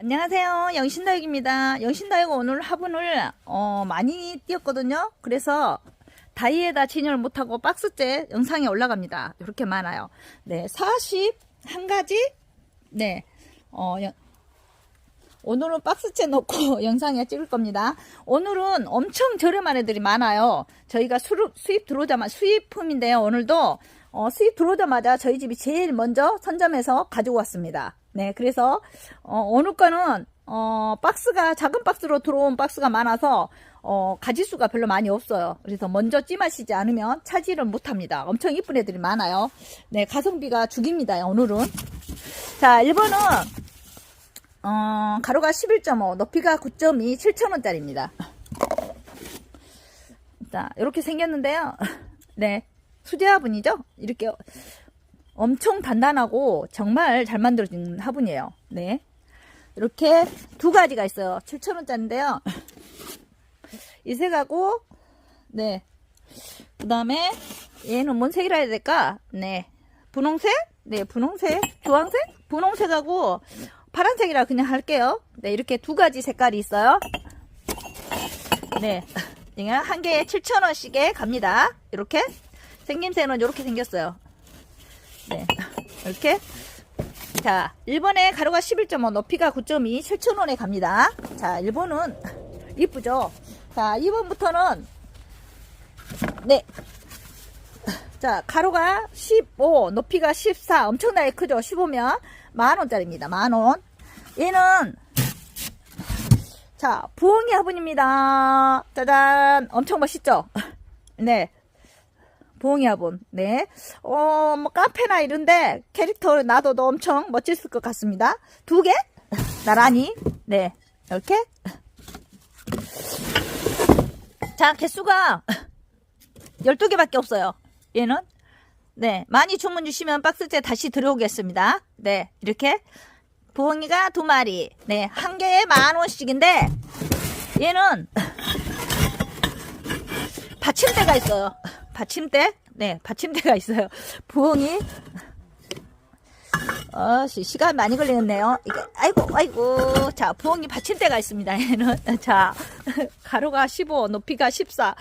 안녕하세요. 영신다육입니다. 영신다육 오늘 화분을 어, 많이 띄었거든요. 그래서 다이에다 진열을 못하고 박스째 영상이 올라갑니다. 이렇게 많아요. 네, 41가지? 네, 어, 여- 오늘은 박스째 넣고 영상에 찍을 겁니다. 오늘은 엄청 저렴한 애들이 많아요. 저희가 수입, 수입 들어오자마자 수입품인데요. 오늘도 어, 수입 들어오자마자 저희 집이 제일 먼저 선점해서 가지고 왔습니다. 네, 그래서 어, 어느 거는 어, 박스가 작은 박스로 들어온 박스가 많아서 어, 가지수가 별로 많이 없어요. 그래서 먼저 찜하시지 않으면 차지를 못합니다. 엄청 이쁜 애들이 많아요. 네, 가성비가 죽입니다. 오늘은. 자, 1번은 어, 가로가 11.5, 높이가 9.2, 7,000원짜리입니다. 자, 이렇게 생겼는데요. 네. 수제 화분이죠? 이렇게 엄청 단단하고 정말 잘 만들어진 화분이에요. 네. 이렇게 두 가지가 있어요. 7,000원짜리인데요. 이 색하고, 네. 그 다음에 얘는 뭔 색이라 해야 될까? 네. 분홍색? 네, 분홍색. 주황색? 분홍색하고 파란색이라 그냥 할게요. 네, 이렇게 두 가지 색깔이 있어요. 네. 이게 한 개에 7,000원씩에 갑니다. 이렇게. 생김새는 이렇게 생겼어요. 네. 이렇게. 자, 1번에 가로가 11.5, 높이가 9.2, 7,000원에 갑니다. 자, 1번은 이쁘죠? 자, 2번부터는 네. 자, 가로가 15, 높이가 14, 엄청나게 크죠? 15면 만원짜리입니다. 만원. 얘는, 자, 부엉이 화분입니다. 짜잔. 엄청 멋있죠? 네. 화분. 네. 어, 뭐, 카페나 이런데 캐릭터 놔둬도 엄청 멋있을 것 같습니다. 두 개? 나란히. 네. 이렇게. 자, 개수가 12개밖에 없어요. 얘는. 네. 많이 주문 주시면 박스째 다시 들어오겠습니다. 네. 이렇게. 부엉이가 두 마리. 네. 한 개에 만 원씩인데, 얘는 받침대가 있어요. 받침대? 네. 받침대가 있어요. 부엉이. 어, 시, 시간 많이 걸리겠네요. 이게, 아이고, 아이고. 자, 부엉이 받침대가 있습니다. 얘는. 자, 가로가 15, 높이가 14.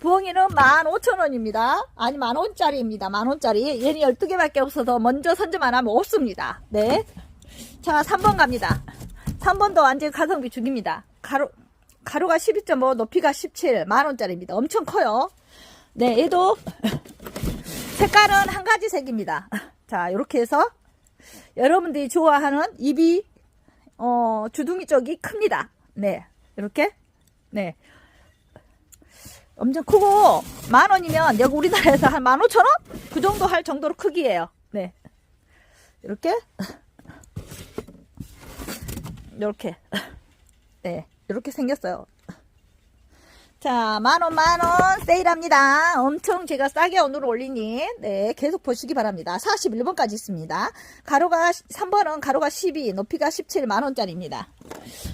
부엉이는 15,000원입니다. 아니, 만원짜리입니다. 만원짜리. 얘는 12개밖에 없어서 먼저 선점 안 하면 없습니다. 네. 자, 3번 갑니다. 3번도 완전 가성비 죽입니다. 가로, 가로가 12.5, 높이가 17, 만원짜리입니다. 엄청 커요. 네, 얘도 색깔은 한 가지 색입니다. 자, 이렇게 해서 여러분들이 좋아하는 입이 어, 주둥이 쪽이 큽니다. 네, 이렇게 네, 엄청 크고 만 원이면 여기 우리나라에서 한 만 오천 원? 그 정도 할 정도로 크기예요. 네, 이렇게 이렇게 네, 이렇게 생겼어요. 자, 만원, 만원, 세일합니다. 엄청 제가 싸게 오늘 올리니, 네, 계속 보시기 바랍니다. 41번까지 있습니다. 가로가, 3번은 가로가 12, 높이가 17 만원짜리입니다.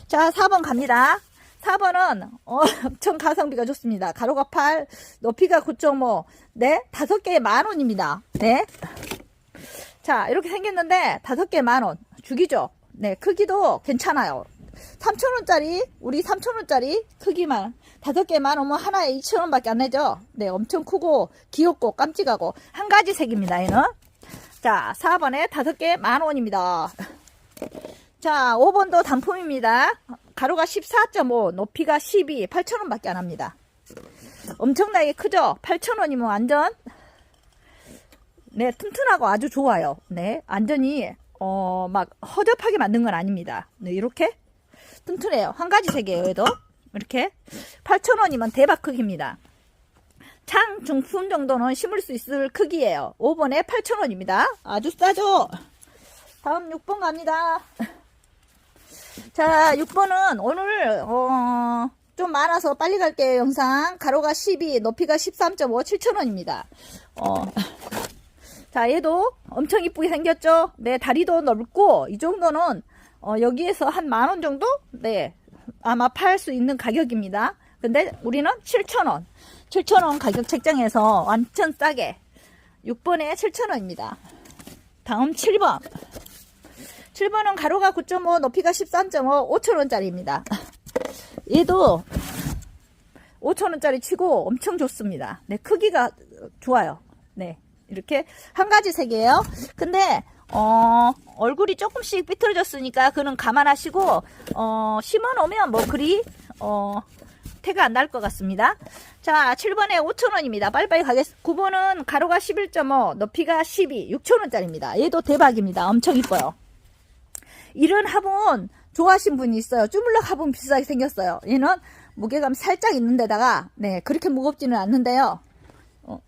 자, 4번 갑니다. 4번은, 어, 엄청 가성비가 좋습니다. 가로가 8, 높이가 9.5, 네, 다섯 개에 만원입니다. 네. 자, 이렇게 생겼는데, 다섯 개에 만원. 죽이죠? 네, 크기도 괜찮아요. 3,000원짜리, 우리 3,000원짜리 크기만, 다섯 개만 오면 하나에 2,000원 밖에 안 내죠? 네, 엄청 크고, 귀엽고, 깜찍하고, 한 가지 색입니다, 얘는. 자, 4번에 다섯 개 만원입니다. 자, 5번도 단품입니다. 가로가 14.5, 높이가 12, 8,000원 밖에 안 합니다. 엄청나게 크죠? 8,000원이면 완전, 네, 튼튼하고 아주 좋아요. 네, 완전히, 어, 막, 허접하게 만든 건 아닙니다. 네, 이렇게 튼튼해요. 한 가지 색이에요, 얘도. 이렇게. 8,000원이면 대박 크기입니다. 창 중품 정도는 심을 수 있을 크기예요. 5번에 8,000원입니다. 아주 싸죠? 다음 6번 갑니다. 자, 6번은 오늘, 어, 좀 많아서 빨리 갈게요, 영상. 가로가 12, 높이가 13.5, 7,000원입니다. 어, 자, 얘도 엄청 이쁘게 생겼죠? 네, 다리도 넓고, 이 정도는, 어, 여기에서 한 만 원 정도? 네, 아마 팔 수 있는 가격입니다. 근데 우리는 7,000원. 7,000원 가격 책정해서 완전 싸게. 6번에 7,000원입니다. 다음 7번. 7번은 가로가 9.5, 높이가 13.5, 5천원짜리입니다. 얘도 5천원짜리 치고 엄청 좋습니다. 네, 크기가 좋아요. 네, 이렇게 한 가지 색이에요. 근데, 어, 얼굴이 조금씩 삐뚤어졌으니까 그는 감안하시고, 어, 심어 놓으면 뭐 그리, 어, 태가 안 날 것 같습니다. 자, 7번에 5,000원입니다. 빨리빨리 가겠습니다. 9번은 가로가 11.5, 높이가 12, 6,000원짜리입니다. 얘도 대박입니다. 엄청 이뻐요. 이런 화분 좋아하신 분이 있어요. 쭈물럭 화분 비싸게 생겼어요. 얘는 무게감 살짝 있는 데다가, 네, 그렇게 무겁지는 않는데요. 어,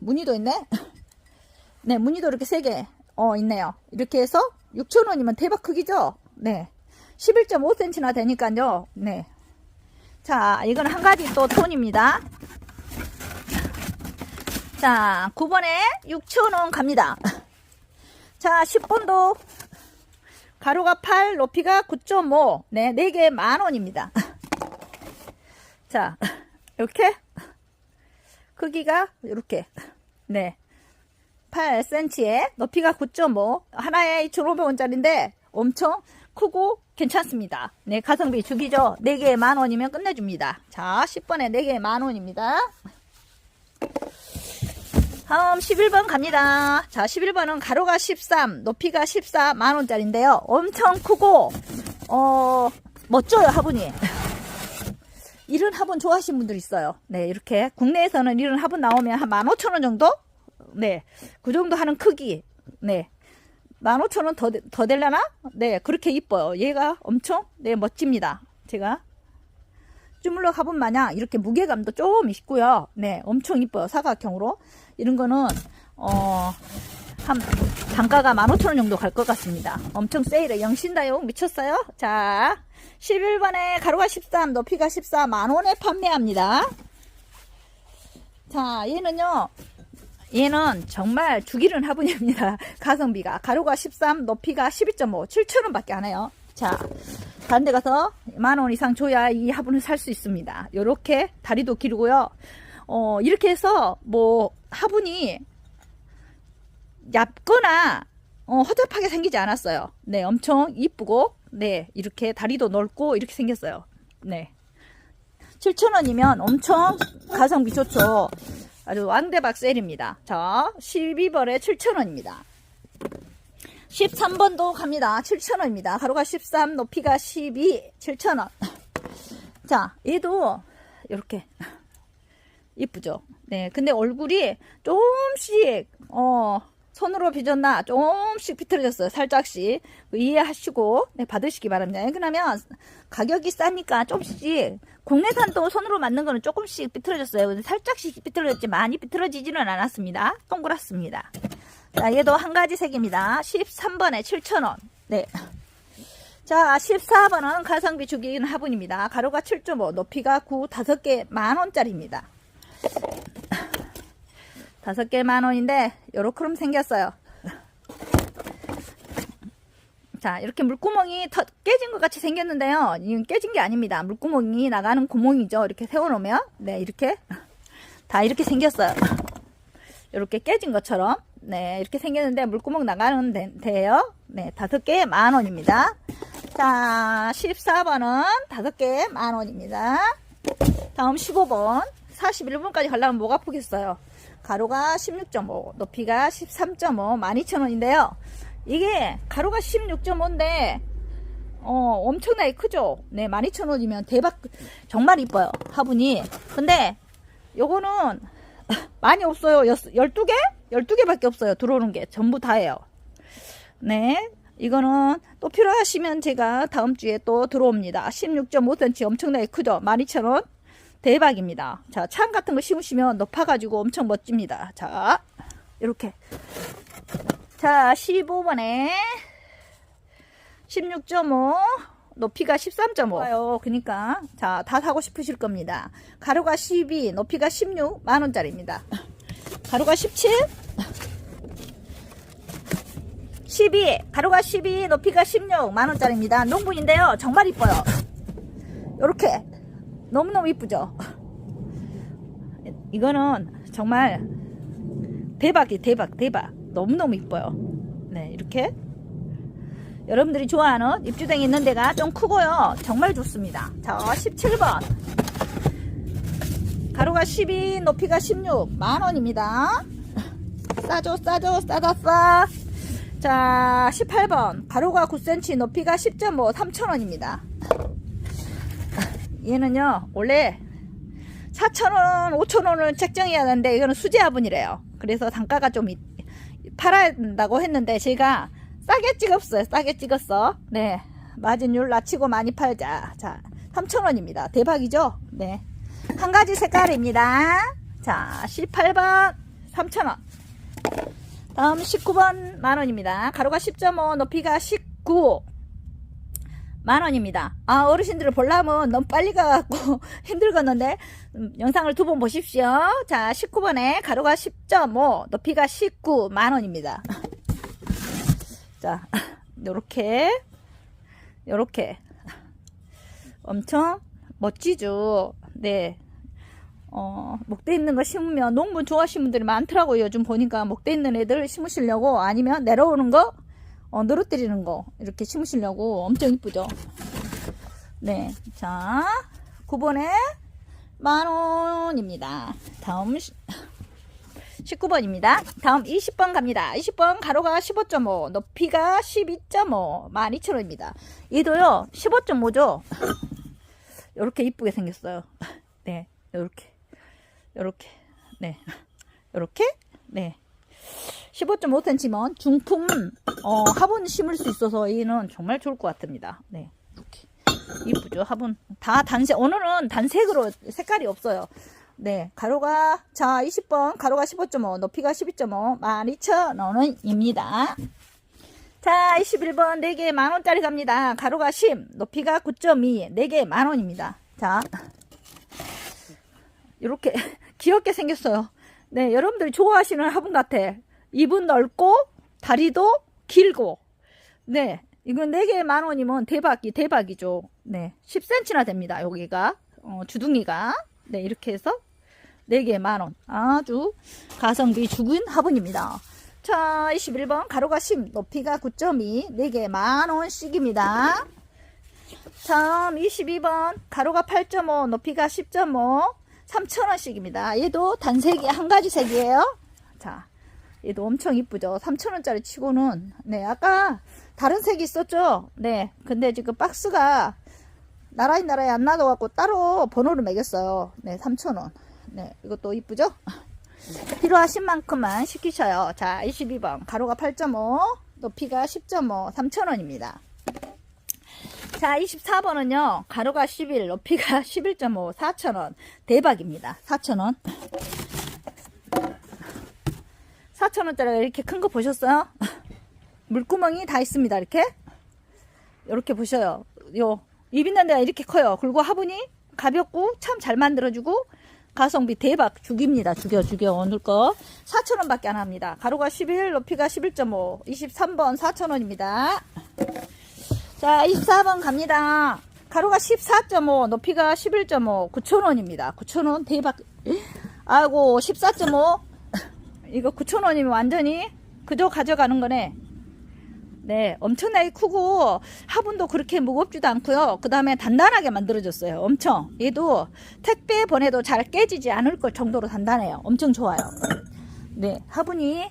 무늬도 있네? 네, 무늬도 이렇게 세 개, 어, 있네요. 이렇게 해서 6,000원이면 대박 크기죠? 네. 11.5cm나 되니까요. 네. 자, 이건 한 가지 또 톤입니다. 자, 9번에 6,000원 갑니다. 자, 10번도 가로가 8, 높이가 9.5. 네, 4개 만원입니다. 자, 이렇게 크기가 이렇게 네. 8cm에 높이가 9.5 하나에 2,500원짜리인데 엄청 크고 괜찮습니다. 네, 가성비 죽이죠. 4개에 만원이면 끝내줍니다. 자, 10번에 4개에 만원입니다. 다음 11번 갑니다. 자, 11번은 가로가 13, 높이가 14 만원짜리인데요. 엄청 크고, 어, 멋져요, 화분이. 이런 화분 좋아하시는 분들 있어요. 네, 이렇게. 국내에서는 이런 화분 나오면 한 15,000원 정도? 네, 그 정도 하는 크기. 네. 15,000원 더, 더 될려나? 네, 그렇게 이뻐요. 얘가 엄청, 네, 멋집니다. 제가. 쭈물러 화분 마냥 이렇게 무게감도 좀 있고요. 네, 엄청 이뻐요. 사각형으로. 이런 거는, 어, 한, 단가가 15,000원 정도 갈 것 같습니다. 엄청 세일해. 영신다용 미쳤어요? 자, 11번에 가로가 13, 높이가 14, 만원에 판매합니다. 자, 얘는요, 얘는 정말 죽이는 화분입니다. 가성비가. 가로가 13, 높이가 12.5, 7,000원 밖에 안 해요. 자, 다른 데 가서 만 원 이상 줘야 이 화분을 살 수 있습니다. 요렇게 다리도 길고요. 어, 이렇게 해서 뭐 화분이 얇거나 어, 허접하게 생기지 않았어요. 네, 엄청 이쁘고 네, 이렇게 다리도 넓고 이렇게 생겼어요. 네. 7,000원이면 엄청 가성비 좋죠. 아주 왕대박 세일입니다. 자, 12번에 7,000원입니다. 13번도 갑니다. 7,000원입니다. 가로가 13, 높이가 12, 7,000원. 자, 얘도 이렇게 이쁘죠. 네, 근데 얼굴이 조금씩 어 손으로 빚었나 조금씩 비틀어졌어요. 살짝씩 이해하시고 네, 받으시기 바랍니다. 그러면 가격이 싸니까 조금씩 국내산도 손으로 만든 거는 조금씩 비틀어졌어요. 살짝씩 비틀어졌지 많이 비틀어지지는 않았습니다. 동그랗습니다. 자, 얘도 한 가지 색입니다. 13번에 7,000원. 네. 자, 14번은 가성비 죽이는 화분입니다. 가로가 7.5, 높이가 9, 5개 만원짜리입니다. 다섯 개 만원인데 요렇게럼 생겼어요. 자 이렇게 물구멍이 터, 깨진 것 같이 생겼는데요. 이건 깨진 게 아닙니다. 물구멍이 나가는 구멍이죠. 이렇게 세워놓으면. 네 이렇게. 다 이렇게 생겼어요. 이렇게 깨진 것처럼. 네 이렇게 생겼는데 물구멍 나가는 데, 데요. 네 다섯 개 만원입니다. 자 14번은 다섯 개 만원입니다. 다음 15번 41번까지 가려면 목 아프겠어요 가로가 16.5, 높이가 13.5, 12,000원인데요. 이게 가로가 16.5인데 어, 엄청나게 크죠? 네, 12,000원이면 대박 정말 이뻐요. 화분이. 근데 요거는 많이 없어요. 12개? 12개밖에 없어요. 들어오는 게 전부 다예요. 네. 이거는 또 필요하시면 제가 다음 주에 또 들어옵니다. 16.5cm 엄청나게 크죠? 12,000원. 대박입니다. 자, 창 같은 거 심으시면 높아가지고 엄청 멋집니다. 자, 이렇게. 자, 15번에 16.5, 높이가 13.5. 와요. 그니까. 자, 다 사고 싶으실 겁니다. 가로가 12, 높이가 16, 만 원짜리입니다. 가로가 17, 12, 가로가 12, 높이가 16, 만 원짜리입니다. 농분인데요. 정말 이뻐요. 요렇게. 너무너무 이쁘죠? 이거는 정말 대박이 대박 대박 너무너무 이뻐요 네 이렇게 여러분들이 좋아하는 입주댕이 있는 데가 좀 크고요. 정말 좋습니다. 자, 17번. 가로가 12, 높이가 16. 만원입니다. 싸죠, 싸죠, 싸다, 싸. 자, 18번. 가로가 9cm, 높이가 10.5, 3,000원입니다. 얘는요, 원래 4,000원, 5,000원을 책정해야 하는데, 이거는 수제 화분이래요. 그래서 단가가 좀 이- 팔아야 된다고 했는데, 제가 싸게 찍었어요. 싸게 찍었어. 네. 마진율 낮추고 많이 팔자. 자, 3,000원입니다. 대박이죠? 네. 한 가지 색깔입니다. 자, 18번 3,000원. 다음 19번 만원입니다. 가로가 10.5, 높이가 19. 만원입니다. 아, 어르신들을 보려면 너무 빨리 가갖고 힘들겠는데, 음, 영상을 두 번 보십시오. 자, 19번에 가로가 10.5, 높이가 19, 만원입니다. 자, 요렇게, 요렇게. 엄청 멋지죠? 네. 어, 목대 있는 거 심으면 농부 좋아하시는 분들이 많더라고요. 요즘 보니까 목대 있는 애들 심으시려고 아니면 내려오는 거, 어, 늘어뜨리는 거 이렇게 심으시려고 엄청 이쁘죠. 네. 자, 9번에 만 원입니다. 다음 19번입니다. 다음 20번 갑니다. 20번 가로가 15.5, 높이가 12.5, 12,000원입니다. 얘도요, 15.5죠? 요렇게 이쁘게 생겼어요. 네, 요렇게. 요렇게. 네. 요렇게? 네. 15.5cm면 중품, 어, 화분 심을 수 있어서 얘는 정말 좋을 것 같습니다. 네. 이렇게. 이쁘죠, 화분. 다 단색, 오늘은 단색으로 색깔이 없어요. 네. 가로가, 자, 20번, 가로가 15.5, 높이가 12.5, 12,000원입니다. 자, 21번 4개 만원짜리 갑니다. 가로가 10, 높이가 9.2, 4개 만원입니다. 자, 이렇게 귀엽게 생겼어요. 네, 여러분들이 좋아하시는 화분 같아. 입은 넓고, 다리도 길고, 네, 이건 4개에 만원이면 대박이, 대박이죠. 네, 10cm나 됩니다. 여기가, 어, 주둥이가. 네, 이렇게 해서 4개에 만원. 아주 가성비 죽은 화분입니다. 자, 21번 가로가 10, 높이가 9.2, 4개 만원씩입니다. 다음 22번 가로가 8.5, 높이가 10.5, 3,000원씩입니다. 얘도 단색이 한 가지 색이에요. 자, 얘도 엄청 이쁘죠. 3,000원짜리 치고는 네, 아까 다른 색이 있었죠. 네, 근데 지금 박스가 나라이 나라에 안 놔둬갖고 따로 번호를 매겼어요. 네, 3,000원. 네, 이것도 이쁘죠? 필요하신 만큼만 시키셔요. 자, 22번. 가로가 8.5, 높이가 10.5, 3,000원입니다. 자, 24번은요. 가로가 11, 높이가 11.5, 4,000원. 대박입니다. 4,000원. 4,000원짜리가 이렇게 큰 거 보셨어요? 물구멍이 다 있습니다. 이렇게. 이렇게 보셔요. 요, 입 있는 데가 이렇게 커요. 그리고 화분이 가볍고 참 잘 만들어주고 가성비 대박 죽입니다. 죽여 죽여 오늘 거 4,000원 밖에 안 합니다. 가로가 11 높이가 11.5 23번 4,000원입니다. 자 24번 갑니다. 가로가 14.5 높이가 11.5 9,000원입니다. 9,000원 대박 아이고 14.5 이거 9,000원이면 완전히 그저 가져가는 거네. 네, 엄청나게 크고 화분도 그렇게 무겁지도 않고요. 그 다음에 단단하게 만들어졌어요. 엄청. 얘도 택배 보내도 잘 깨지지 않을 것 정도로 단단해요. 엄청 좋아요. 네, 화분이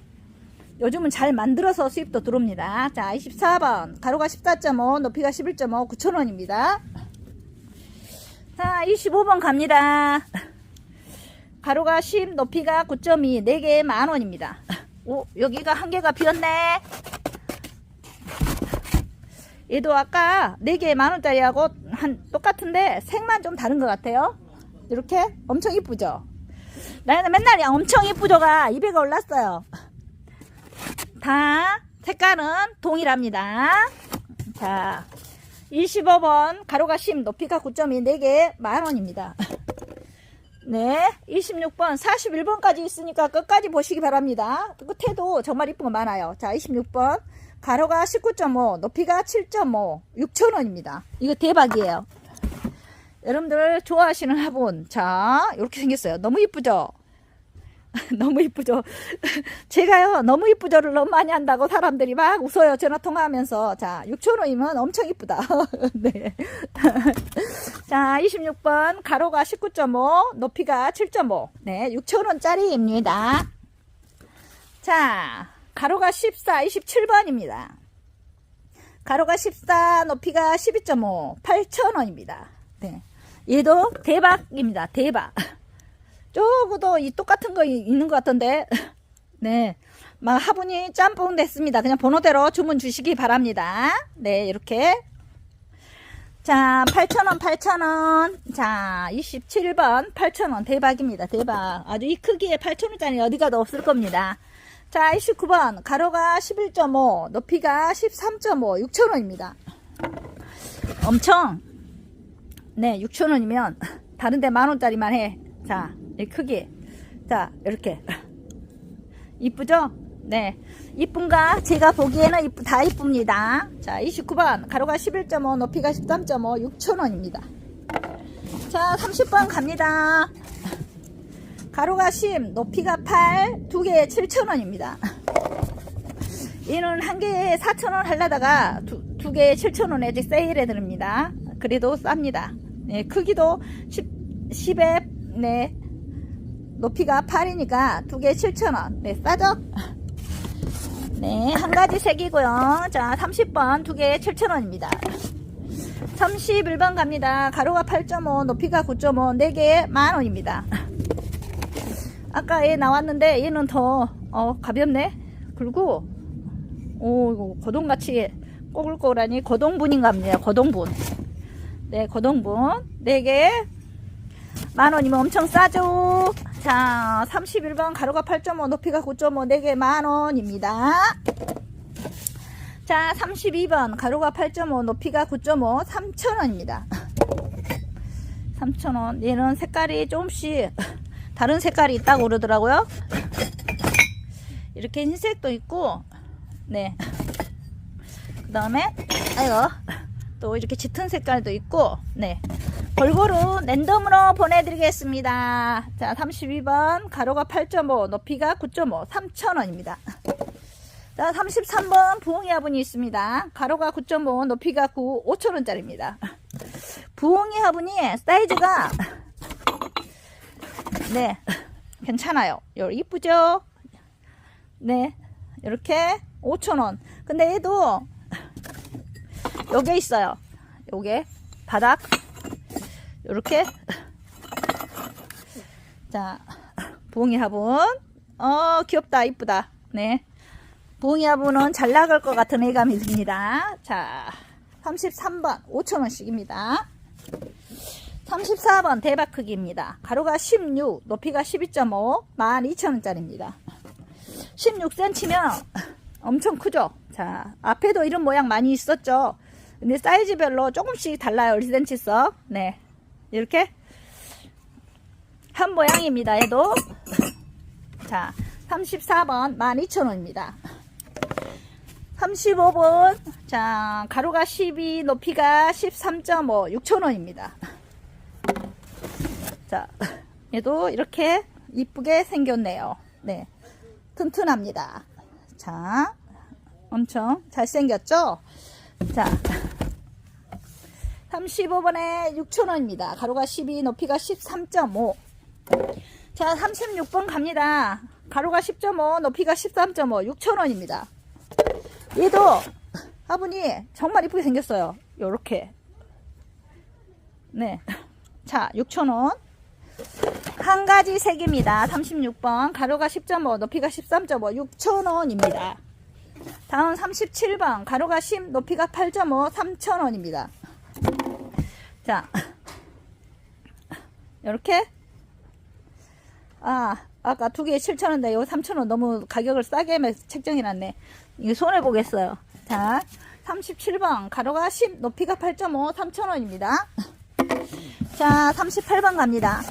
요즘은 잘 만들어서 수입도 들어옵니다. 자, 24번. 가로가 14.5, 높이가 11.5, 9,000원입니다. 자, 25번 갑니다. 가로가 10, 높이가 9.2, 4개 만원입니다. 오, 여기가 한 개가 비었네. 얘도 아까 4개 만원짜리하고 한 똑같은데 색만 좀 다른 것 같아요. 이렇게 엄청 이쁘죠? 나는 맨날 야 엄청 이쁘죠가 200가 올랐어요. 다 색깔은 동일합니다. 자, 25번 가로가 10, 높이가 9.2, 4개 만원입니다. 네, 26번, 41번까지 있으니까 끝까지 보시기 바랍니다. 끝에도 정말 이쁜 거 많아요. 자, 26번. 가로가 19.5, 높이가 7.5, 6,000원입니다. 이거 대박이에요. 여러분들 좋아하시는 화분. 자, 이렇게 생겼어요. 너무 이쁘죠? 너무 이쁘죠? 제가요, 너무 이쁘죠를 너무 많이 한다고 사람들이 막 웃어요. 전화 통화하면서. 자, 6,000원이면 엄청 이쁘다. 네. 자, 26번, 가로가 19.5, 높이가 7.5. 네, 6,000원짜리입니다. 자, 가로가 14, 27번입니다. 가로가 14, 높이가 12.5, 8,000원입니다. 네. 얘도 대박입니다. 대박. 저거도 이 똑같은 거 이- 있는 것 같던데. 네. 막 화분이 짬뽕 됐습니다. 그냥 번호대로 주문 주시기 바랍니다. 네, 이렇게. 자, 8,000원, 8,000원. 자, 27번, 8,000원. 대박입니다. 대박. 아주 이 크기에 8,000원짜리 어디 가도 없을 겁니다. 자, 29번. 가로가 11.5, 높이가 13.5, 6,000원입니다. 엄청, 네, 6,000원이면 다른데 만원짜리만 해. 자, 이 크기. 자, 이렇게. 이쁘죠? 네. 이쁜가? 제가 보기에는 이쁘, 다 이쁩니다. 자, 29번. 가로가 11.5, 높이가 13.5, 6,000원입니다. 자, 30번 갑니다. 가로가 10, 높이가 8, 두 개에 7,000원입니다. 얘는 한 개에 4,000원 하려다가 두, 두 개에 7,000원에 이제 세일해 드립니다. 그래도 쌉니다. 네, 크기도 10, 10에, 네, 높이가 8이니까 두 개에 7,000원. 네, 싸죠? 네, 한 가지 색이고요. 자, 30번 두 개에 7,000원입니다. 31번 갑니다. 가로가 8.5, 높이가 9.5, 네 개에 만원입니다. 아까 얘 나왔는데 얘는 더 어, 가볍네. 그리고 오 이거 고동같이 꼬글꼬글하니 고동분인가 보네요. 고동분. 네, 고동분. 네 개. 만 원이면 엄청 싸죠. 자, 31번 가로가 8.5, 높이가 9.5, 네개만 원입니다. 자, 32번 가로가 8.5, 높이가 9.5, 3천 원입니다. 3천 원. 얘는 색깔이 조금씩 다른 색깔이 있다고 그러더라고요. 이렇게 흰색도 있고, 네. 그 다음에, 아이고, 또 이렇게 짙은 색깔도 있고, 네. 골고루 랜덤으로 보내드리겠습니다. 자, 32번, 가로가 8.5, 높이가 9.5, 3,000원입니다. 자, 33번, 부엉이 화분이 있습니다. 가로가 9.5, 높이가 9, 5,000원짜리입니다. 부엉이 화분이 사이즈가 네, 괜찮아요. 요 이쁘죠? 네, 이렇게 5,000원. 근데 얘도 요게 있어요. 요게 바닥 요렇게 자, 부엉이 화분. 어, 귀엽다. 이쁘다. 네. 부엉이 화분은 잘 나갈 것 같은 애감이 듭니다. 자, 33번 5,000원씩입니다. 34번 대박 크기입니다. 가로가 16, 높이가 12.5, 12,000원짜리입니다. 16cm면 엄청 크죠? 자, 앞에도 이런 모양 많이 있었죠? 근데 사이즈별로 조금씩 달라요. 1cm 석. 네. 이렇게 한 모양입니다. 얘도. 자, 34번 12,000원입니다. 35번. 자, 가로가 12, 높이가 13.5, 6,000원입니다. 자, 얘도 이렇게 이쁘게 생겼네요. 네. 튼튼합니다. 자, 엄청 잘생겼죠? 자, 35번에 6,000원입니다. 가로가 12, 높이가 13.5. 자, 36번 갑니다. 가로가 10.5, 높이가 13.5, 6,000원입니다. 얘도 화분이 정말 이쁘게 생겼어요. 요렇게. 네. 자, 6,000원. 한 가지 색입니다. 36번. 가로가 10.5, 높이가 13.5, 6,000원입니다. 다음 37번. 가로가 10, 높이가 8.5, 3,000원입니다. 자, 이렇게. 아, 아까 두 개에 7,000원인데, 이거 3,000원 너무 가격을 싸게 책정해놨네. 이거 손해 보겠어요. 자, 37번. 가로가 10, 높이가 8.5, 3,000원입니다. 자, 38번 갑니다.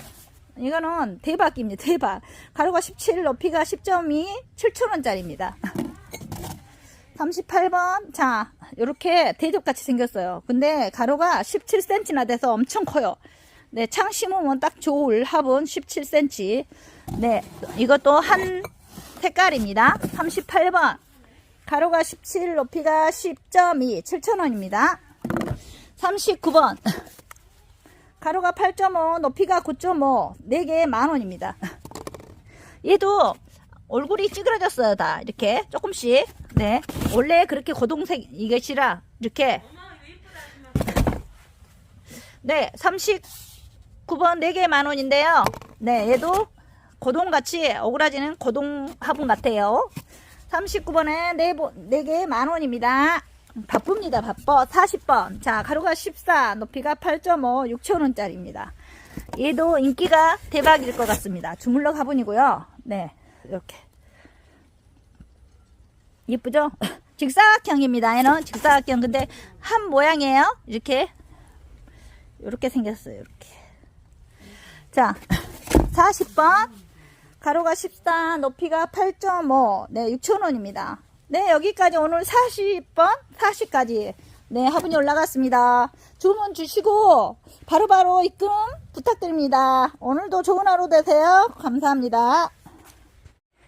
이거는 대박입니다. 대박. 가로가 17, 높이가 10.2, 7,000원짜리입니다. 38번. 자, 이렇게 대접같이 생겼어요. 근데 가로가 17cm나 돼서 엄청 커요. 네, 창 심으면 딱 좋을 합은 17cm. 네, 이것도 한 색깔입니다. 38번. 가로가 17, 높이가 10.2, 7,000원입니다. 39번. 가로가 8.5, 높이가 9.5, 4개 만원입니다. 얘도 얼굴이 찌그러졌어요, 다. 이렇게 조금씩. 네. 원래 그렇게 고동색 이것이라 이렇게. 네, 39번 4개 만원인데요. 네, 얘도 고동같이 오그라지는 고동 화분 같아요. 39번에 4개 만원입니다. 바쁩니다, 바빠. 40번. 자, 가로가 14, 높이가 8.5, 6천원짜리입니다. 얘도 인기가 대박일 것 같습니다. 주물럭 화분이고요. 네, 이렇게. 예쁘죠? 직사각형입니다. 얘는 직사각형. 근데 한 모양이에요. 이렇게. 이렇게 생겼어요. 이렇게. 자, 40번. 가로가 14, 높이가 8.5. 네, 6,000원입니다. 네, 여기까지 오늘 40번, 40까지. 네, 화분이 올라갔습니다. 주문 주시고, 바로바로 입금 부탁드립니다. 오늘도 좋은 하루 되세요. 감사합니다.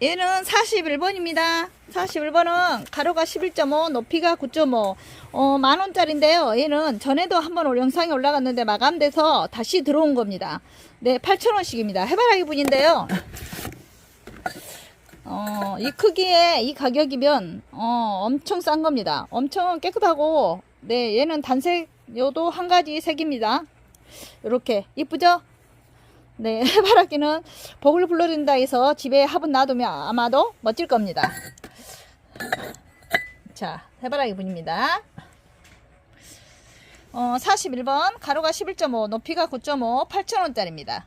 얘는 41번입니다. 41번은 가로가 11.5, 높이가 9.5, 어, 만원짜리인데요. 얘는 전에도 한번 올- 영상이 올라갔는데 마감돼서 다시 들어온 겁니다. 네, 8,000원씩입니다. 해바라기 분인데요. 어, 이 크기에 이 가격이면, 어, 엄청 싼 겁니다. 엄청 깨끗하고, 네, 얘는 단색, 요도 한 가지 색입니다. 이렇게, 이쁘죠? 네, 해바라기는 복을 불러준다 해서 집에 화분 놔두면 아마도 멋질 겁니다. 자, 해바라기 분입니다. 어, 41번, 가로가 11.5, 높이가 9.5, 8,000원짜리입니다.